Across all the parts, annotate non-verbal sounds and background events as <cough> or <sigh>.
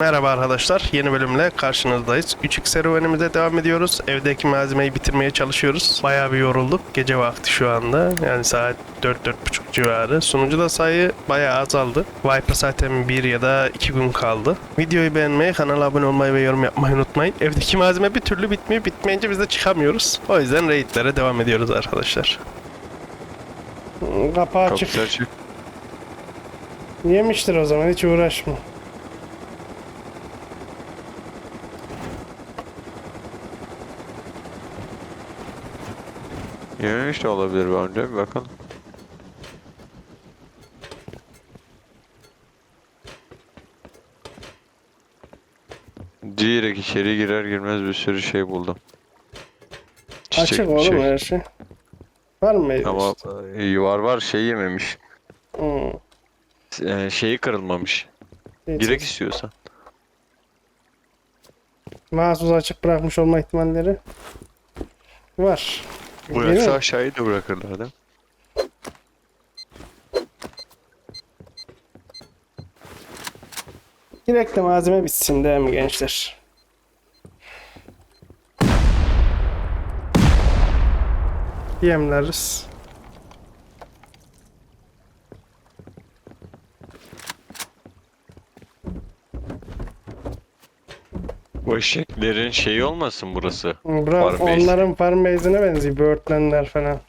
Merhaba arkadaşlar, yeni bölümle karşınızdayız. 3x serüvenimize devam ediyoruz. Evdeki malzemeyi bitirmeye çalışıyoruz. Bayağı bir yorulduk. Gece vakti şu anda. Yani saat 4-4.30 civarı. Sunucuda sayı bayağı azaldı. Viper zaten 1 ya da 2 gün kaldı. Videoyu beğenmeyi, kanala abone olmayı ve yorum yapmayı unutmayın. Evdeki malzeme bir türlü bitmiyor. Bitmeyince biz de çıkamıyoruz. O yüzden raidlere devam ediyoruz arkadaşlar. Kapı açık. Kapısı açık. Yemiştir o zaman hiç uğraşma. Yememiş de olabilir bence. Bir bakalım. Direkt içeri girer girmez bir sürü şey buldum. Çiçek Açık oğlum şey. her şey. Var mı meyve Ama işte? var var şey yememiş. Hmm. E, şeyi kırılmamış. Hiç- Girek istiyorsan. Mahsus açık bırakmış olma ihtimalleri var. Mi? aşağıyı da bırakırlar mi? Direkt de malzeme bitsin değil mi gençler? Yemleriz. Bu eşeklerin şeyi olmasın burası. Bura Farm base. onların farm base'ine benziyor. Birdland'ler falan.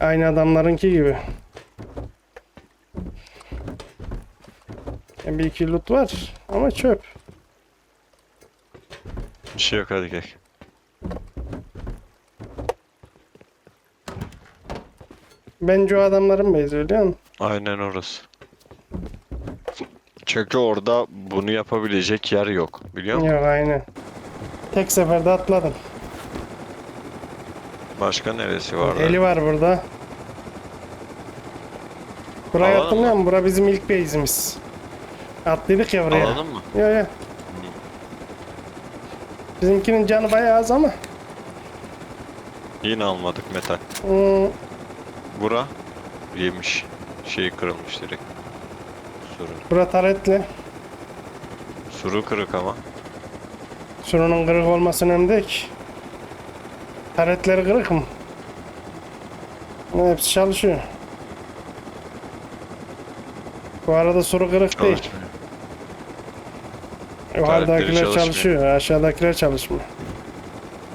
Aynı adamlarınki gibi. Yani bir iki loot var ama çöp. Bir şey yok hadi gel. Bence o adamların base'i biliyor musun? Aynen orası. Çünkü orada bunu yapabilecek yer yok. Biliyor musun? Yok aynen. Tek seferde atladım. Başka neresi vardı? Eli var burada. Burayı Alalım hatırlıyor musun? Bura bizim ilk base'imiz. Atlıydık ya buraya. Alalım mı? Yok yok. Bizimkinin canı bayağı az ama. Yine almadık metal. Hmm, Bura yemiş. Şey kırılmış direkt. Suru. bura taretli. Suru kırık ama. Şunun kırık olması önemli değil ki. Taretleri kırık mı? Hepsi çalışıyor. Bu arada soru kırık değil. Yukarıdakiler çalışmıyor. çalışıyor. Aşağıdakiler çalışmıyor.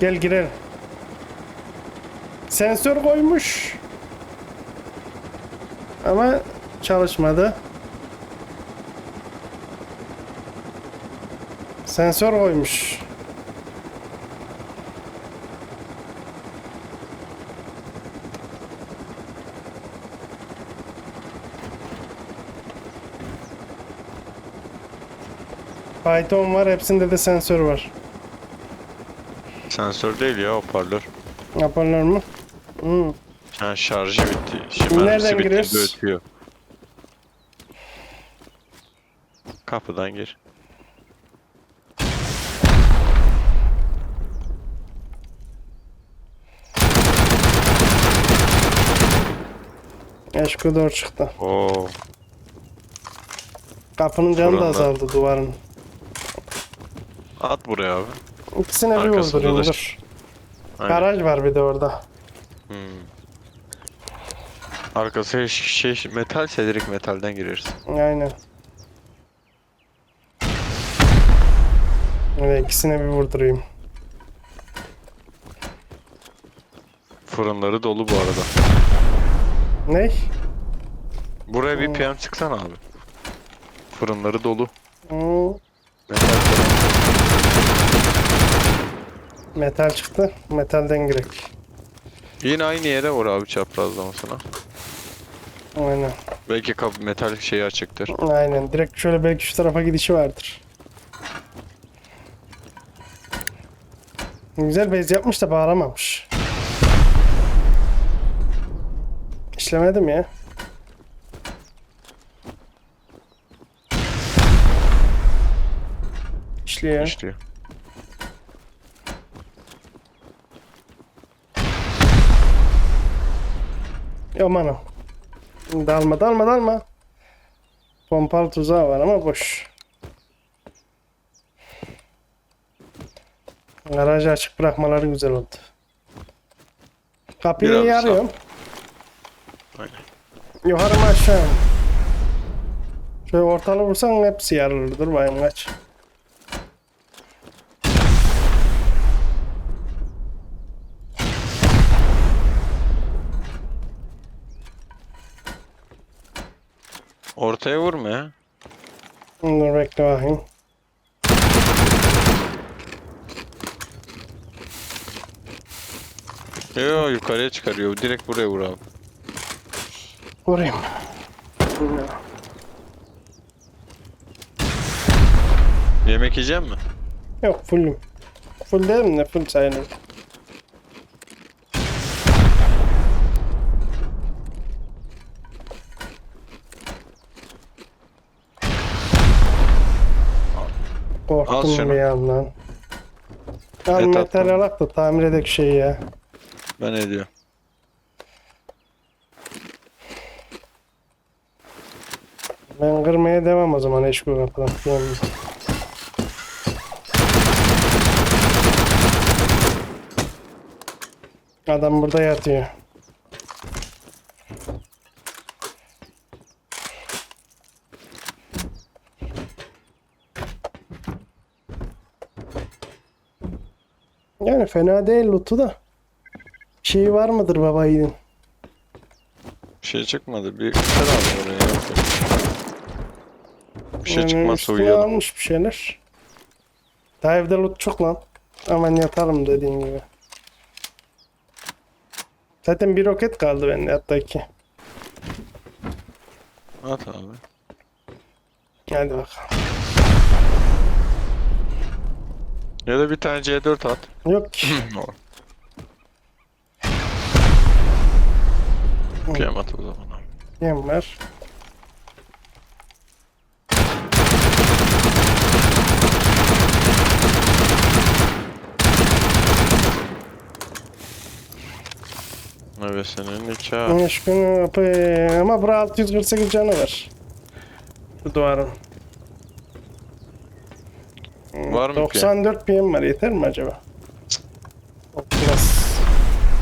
Gel girelim. Sensör koymuş. Ama çalışmadı. Sensör koymuş. Python var, hepsinde de sensör var. Sensör değil ya hoparlör. Hoparlör mü? Hmm. Ha şarjı bitti. Şimdi Nereden giriyoruz? ötüyor. Kapıdan gir. Eşku doğru çıktı. Oo. Kapının canı da Fırında. azaldı duvarın. At buraya abi. İkisine bir Arkasında da- dur. Aynen. Garaj var bir de orada. Hmm. Arkası şey, şey metal direkt metalden gireriz. Aynen. Evet, ikisine bir vurdurayım. Fırınları dolu bu arada. Ne? Buraya bir PM çıksana abi. Fırınları dolu. Metal fırın. metal çıktı. Metalden girek. Yine aynı yere vur abi çaprazlamasına. Aynen. Belki kap metal şeyi açıktır. Aynen. Direkt şöyle belki şu tarafa gidişi vardır. Güzel base yapmış da bağlamamış. İşlemedim ya. işliyor. İşliyor. Yo mano. Dalma dalma dalma. Pompalı tuzağı var ama boş. Garajı açık bırakmaları güzel oldu. Kapıyı Biraz yarıyorum. Sağ. Aynen. Yukarı mı aşağı Şöyle ortalı vursan hepsi yarılır. Dur bayım kaç. Ortaya vurma ya. Dur bekle bakayım. Yo yukarıya çıkarıyor. Direkt buraya vur abi. Vurayım. Yemek yiyecek mi? Yok fullüm. Full dedim de full sayılır. Al Korktum şunu. bir yandan. Al Et metal attım. alak da tamir edek şey ya. Ben ediyorum. Ben kırmaya devam o zaman eşkul kapıdan. Yani Adam burada yatıyor. Yani fena değil loot'u da. Şey var mıdır baba yiğidin? Bir şey çıkmadı. Bir kır abi oraya. Bir şey Yani çıkmazsa uyuyalım. almış bir şeyler. Daha evde loot çok lan. Aman yatalım dediğin gibi. Zaten bir roket kaldı bende hatta iki. At abi. Hadi bakalım. Ya da bir tane C4 at. Yok <laughs> ki. PM at o zaman abi. Yem var. Evet senin nikah. Üç gün yapı- ama bura 648 canı var. Bu duvarın. Var mı ki? 94 PM var yeter mi acaba? Biraz.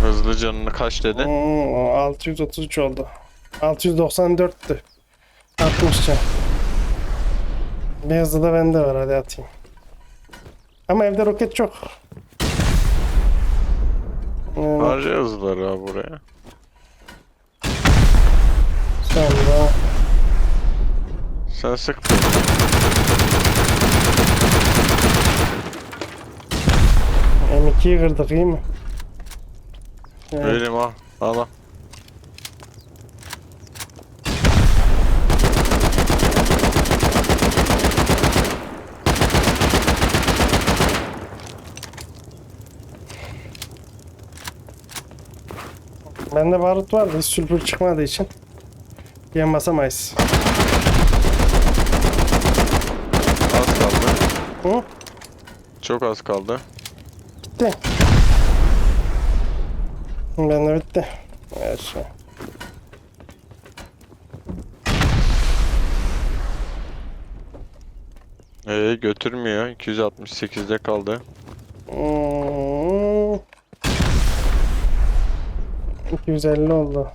Hızlı canını kaç dedi? Hmm, o 633 oldu. 694'tü. 60 can. Beyazı da bende var hadi atayım. Ama evde roket çok. Yani Harca hızlıları abi buraya. sonra Sen sık. M2'yi kırdık iyi mi? Evet. Verim al. Al al. Bende barut vardı hiç sülfür çıkmadığı için. Yem basamayız. Az kaldı. Hı? Çok az kaldı. Bitti. Bende bitti. Her şey. Ee götürmüyor. 268'de kaldı. Hmm. 250 oldu.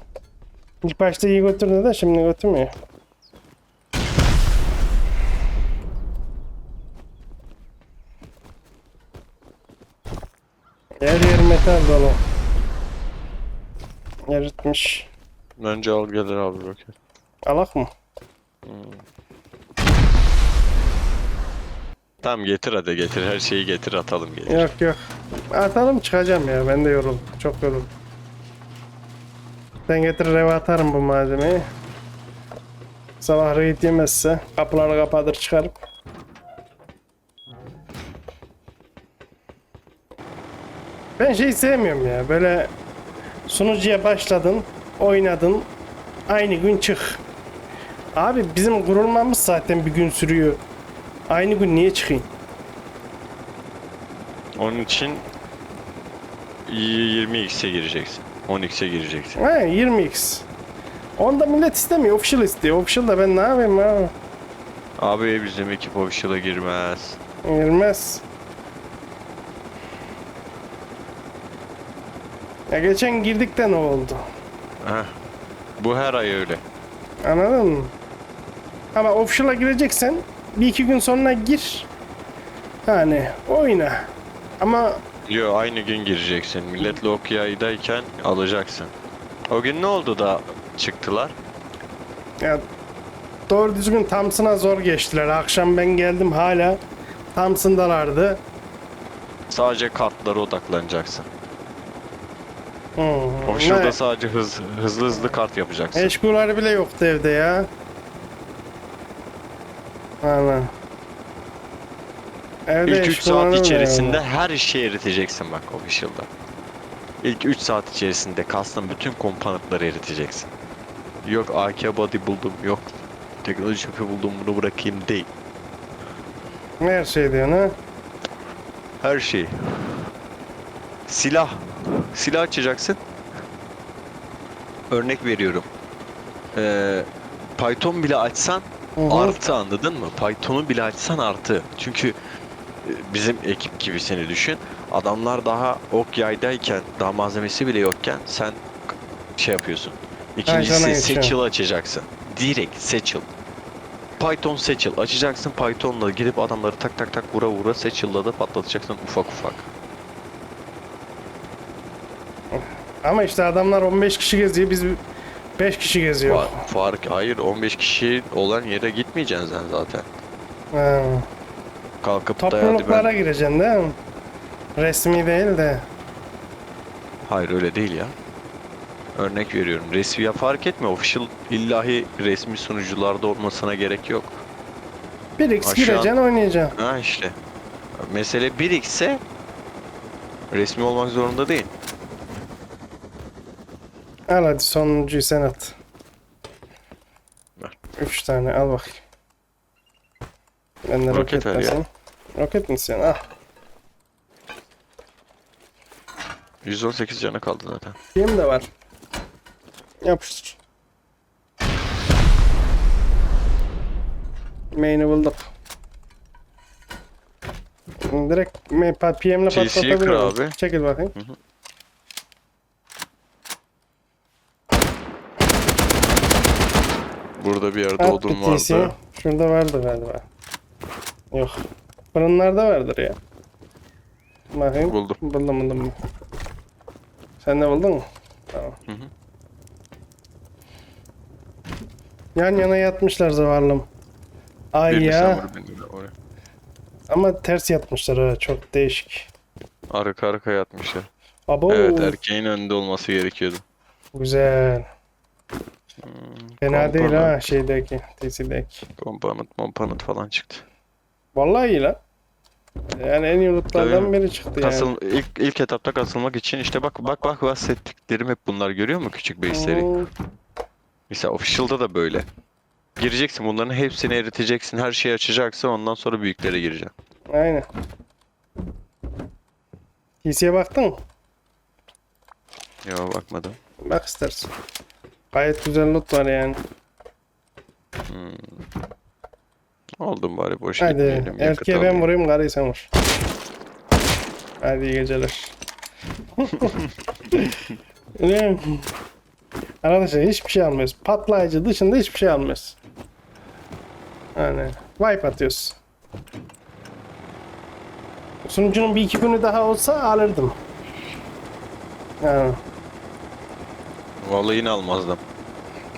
İlk başta iyi götürdü de şimdi götürmüyor. Yer yer metal dolu. Eritmiş. Önce al gelir abi roket. Alak mı? Tamam getir hadi getir. Her şeyi getir atalım gelir. Yok yok. Atalım çıkacağım ya. Ben de yoruldum. Çok yoruldum. Ben getirir eve atarım bu malzemeyi. Sabah raid yemezse kapıları kapatır çıkarıp. Ben şey sevmiyorum ya. Böyle sunucuya başladın, oynadın, aynı gün çık. Abi bizim kurulmamız zaten bir gün sürüyor. Aynı gün niye çıkayım? Onun için 20x'e gireceksin. 10x'e gireceksin. Ha 20x. Onda millet istemiyor. Official istiyor. Official da ben ne yapayım abi? Abi bizim ekip official'a girmez. Girmez. Ya geçen girdik de ne oldu? Heh. Bu her ay öyle. Anladın mı? Ama official'a gireceksen bir iki gün sonra gir. Yani oyna. Ama Yo aynı gün gireceksin. Milletle okuyaydayken alacaksın. O gün ne oldu da çıktılar? ya doğru düzgün Thompson'a zor geçtiler. Akşam ben geldim hala Thompson'dalardı. Sadece kartlara odaklanacaksın. Hmm. Official'da Ne? sadece hız, hızlı hızlı kart yapacaksın. Eşkular bile yoktu evde ya. Ana. Evde İlk 3 eşkuları saat içerisinde yok. her şeyi eriteceksin bak Official'da. İlk 3 saat içerisinde kastın bütün komponentleri eriteceksin. Yok AK body buldum, yok teknoloji çöpü buldum bunu bırakayım değil. Her şey diyorsun ha. Her şey. Silah. Silah açacaksın. Örnek veriyorum. Ee, Python bile açsan Hı hı. artı anladın mı? Python'u bile açsan artı. Çünkü e, bizim ekip gibi seni düşün. Adamlar daha ok yaydayken, daha malzemesi bile yokken sen şey yapıyorsun. İkincisi. Satchel açacaksın. Direkt Satchel. Python Satchel açacaksın. Python'la girip adamları tak tak tak vura vura Satchel'la da patlatacaksın ufak ufak. Ama işte adamlar 15 kişi geziyor biz 5 kişi geziyor. Fa- fark hayır 15 kişi olan yere gitmeyeceksin sen zaten. Ha. Kalkıp Topluluklara ben... gireceksin değil mi? Resmi değil de. Hayır öyle değil ya. Örnek veriyorum. Resmi ya fark etmiyor. Official illahi resmi sunucularda olmasına gerek yok. 1x Aşağı- gireceksin oynayacaksın. Ha işte. Mesele 1x ise resmi olmak zorunda değil. Al hadi sonuncuyu sen at. Ver. 3 tane al bakayım. Ben de Roket roket basayım. Roket mi sen? Al. 118 canı kaldı zaten. Benim de var. Yapıştır. Main'i bulduk. Direkt PM'le TC'yi patlatabilir kır miyim? abi. Çekil bakayım. Burada bir yerde At odun TC. vardı. Şurada vardı galiba. Yok. Fırınlarda vardır ya. Bakayım. Buldum. Buldum buldum. Sen de buldun mu? Tamam. Hı hı. Yan yana yatmışlar zavallım. Ay Bir de ya. sen vur beni de oraya. Ama ters yatmışlar ha. Çok değişik. Arka arkaya yatmışlar. Abo. Evet erkeğin önünde olması gerekiyordu. Güzel. Fena değil ha şeydeki. TC'deki. Komponent, komponent falan çıktı. Vallahi iyi lan. Yani en iyi lootlardan biri çıktı yani. Kasıl, ilk, ilk etapta kasılmak için işte bak bak bak bahsettiklerim hep bunlar görüyor musun küçük base'leri? Hmm, Mesela official'da da böyle. Gireceksin bunların hepsini eriteceksin her şeyi açacaksın ondan sonra büyüklere gireceksin. Aynen. TC'ye baktın mı? Ya bakmadım. Bak istersen. Gayet güzel loot var yani. Oldum bari boş Hadi gitmeyelim. erkeğe ben vurayım karıyı sen vur. Hadi iyi geceler. <laughs> Arkadaşlar hiçbir şey almıyoruz. Patlayıcı dışında hiçbir şey almıyoruz. Yani wipe atıyoruz. Sunucunun bir iki günü daha olsa alırdım. Yani Vallahi yine almazdım.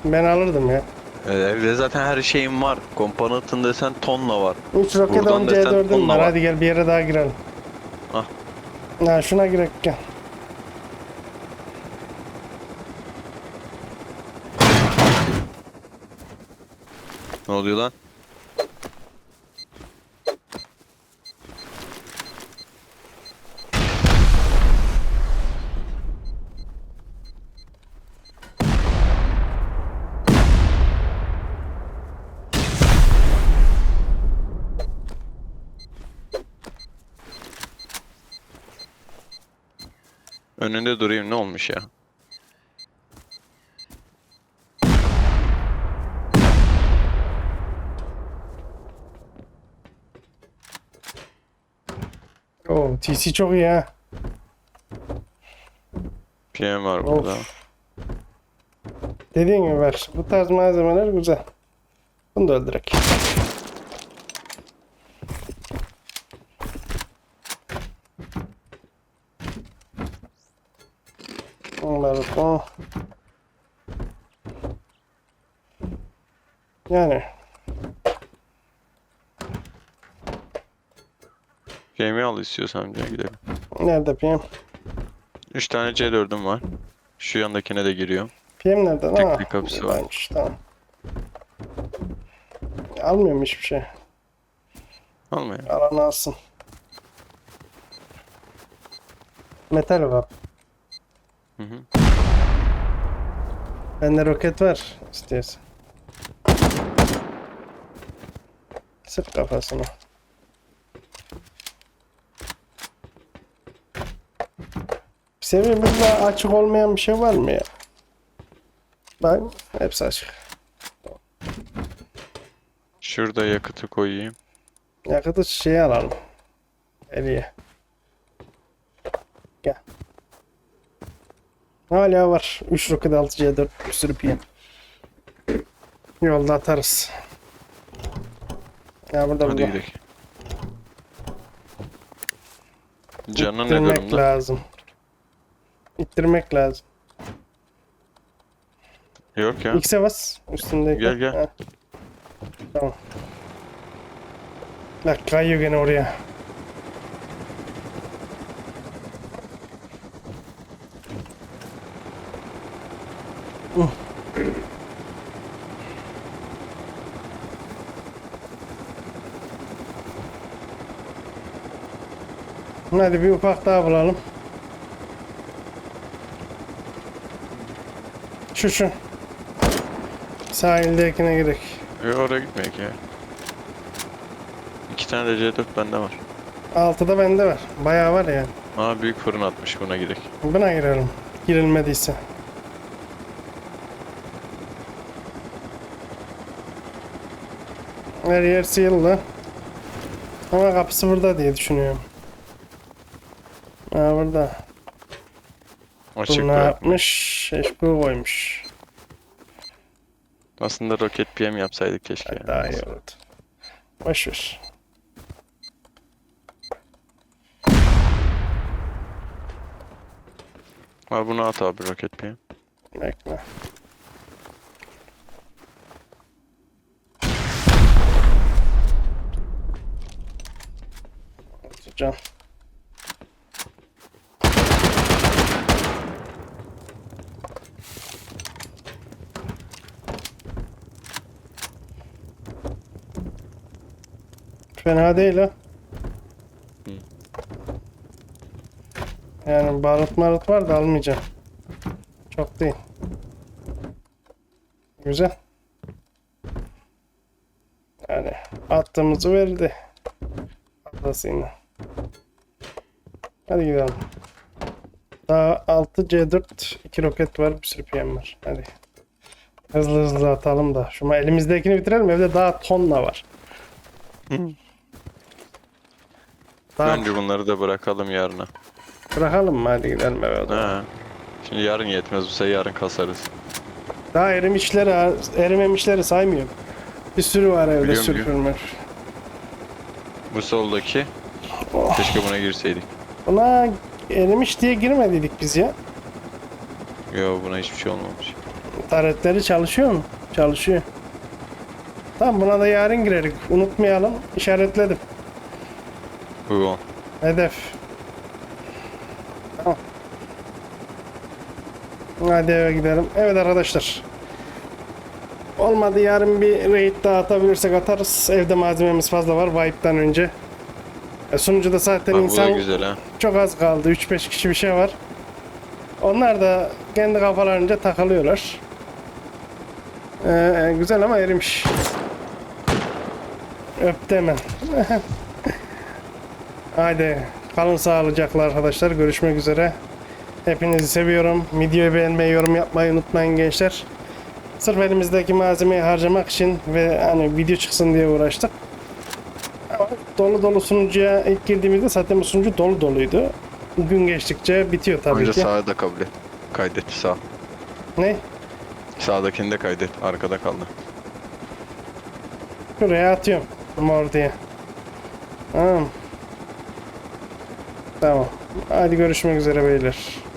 ben alırdım ya. Ee, evde zaten her şeyim var. Komponentın desen tonla var. 3 roket Buradan 10 desen C4'üm tonla var. var. Hadi gel bir yere daha girelim. Ah. Ha şuna girek gel. Ne oluyor lan? Önünde durayım ne olmuş ya? Oo TC çok iyi ha. PM var burada. Of. Dediğin gibi bak bu tarz malzemeler güzel. Bunu da öldürek. Onları da... Yani PM'i al istiyorsan önce gidelim. nerede PM? 3 tane C4'üm var. Şu yandakine de giriyorum. PM nerede? Tek Ha, bir kapısı var. buradaymış, Tamam. Almıyorum hiçbir şey. Alma ya. Alanı alsın. Metal var. Hı hı. Bende roket var istiyorsan. Sık kafasına. Sevimizde açık olmayan bir şey var mı ya? Bak hepsi açık. Şurada yakıtı koyayım. Yakıtı şey alalım. Eliye. Gel. Hala var. 3 roket 6 C4 bir sürü PM. Yolda atarız. Ya burada Hadi burada. gidelim. Canın ne İttirmek durumda? lazım. İttirmek lazım. Yok ya. X'e bas. Üstündeki. Gel, gel. Ha. Tamam. Bak kayıyor gene oraya. Hadi bir ufak daha bulalım. Şu şu. Sahildekine gerek. Yok oraya gitmeyek ya. İki tane de C4 bende var. Altıda bende var. Bayağı var yani. Aa büyük fırın atmış buna gidelim. Buna girelim. Girilmediyse. Her yer seal'lı. Ama kapısı burada diye düşünüyorum. Ha burada. Açık Bu ne bırak. yapmış? Eşku koymuş. Aslında roket PM yapsaydık keşke. ya. Daha iyi olurdu. Boş ver. Al bunu at abi roket PM. Bekle. Can. Fena değil ha. Hı. Yani barut marut var da almayacağım. Çok değil. Güzel. Yani attığımızı verdi. Fazlasıyla. Hadi gidelim. Daha 6 C4 2 roket var bir sürü PM var. Hadi. Hızlı hızlı atalım da. Şu elimizdekini bitirelim evde daha tonla var. Daha Bence bunları da bırakalım yarına. bırakalım mı? Hadi gidelim eve o zaman. Ha. Şimdi yarın yetmez bu sefer yarın kasarız. Daha erimişleri, erimemişleri saymıyorum. Bir sürü var evde Biliyorum. Bu soldaki Oh. keşke buna girseydik. Buna erimiş diye girmediydik biz ya. Yo buna hiçbir şey olmamış. Taretleri çalışıyor mu? Çalışıyor. Tamam buna da yarın girerik. Unutmayalım. İşaretledim. Bu Hedef. Tamam. Hadi eve gidelim. Evet arkadaşlar. Olmadı yarın bir raid daha atabilirsek atarız. Evde malzememiz fazla var Vibe'dan önce. E, sunucuda zaten Bak bu da insan güzel ha. çok az kaldı. 3-5 kişi bir şey var. Onlar da kendi kafalarınca takılıyorlar. Ee, güzel ama erimiş. Öptü hemen. <laughs> Haydi kalın sağlıcakla arkadaşlar. Görüşmek üzere. Hepinizi seviyorum. Videoyu beğenmeyi, yorum yapmayı unutmayın gençler. Sırf elimizdeki malzemeyi harcamak için ve hani video çıksın diye uğraştık. Ama dolu dolu sunucuya ilk girdiğimizde zaten bu sunucu dolu doluydu. Gün geçtikçe bitiyor tabii Önce ki. sağa da kabul et. Kaydet sağ. Ne? Sağdakini de kaydet. Arkada kaldı. Şuraya atıyorum. Mor diye. Tamam. Tamam. Hadi görüşmek üzere beyler.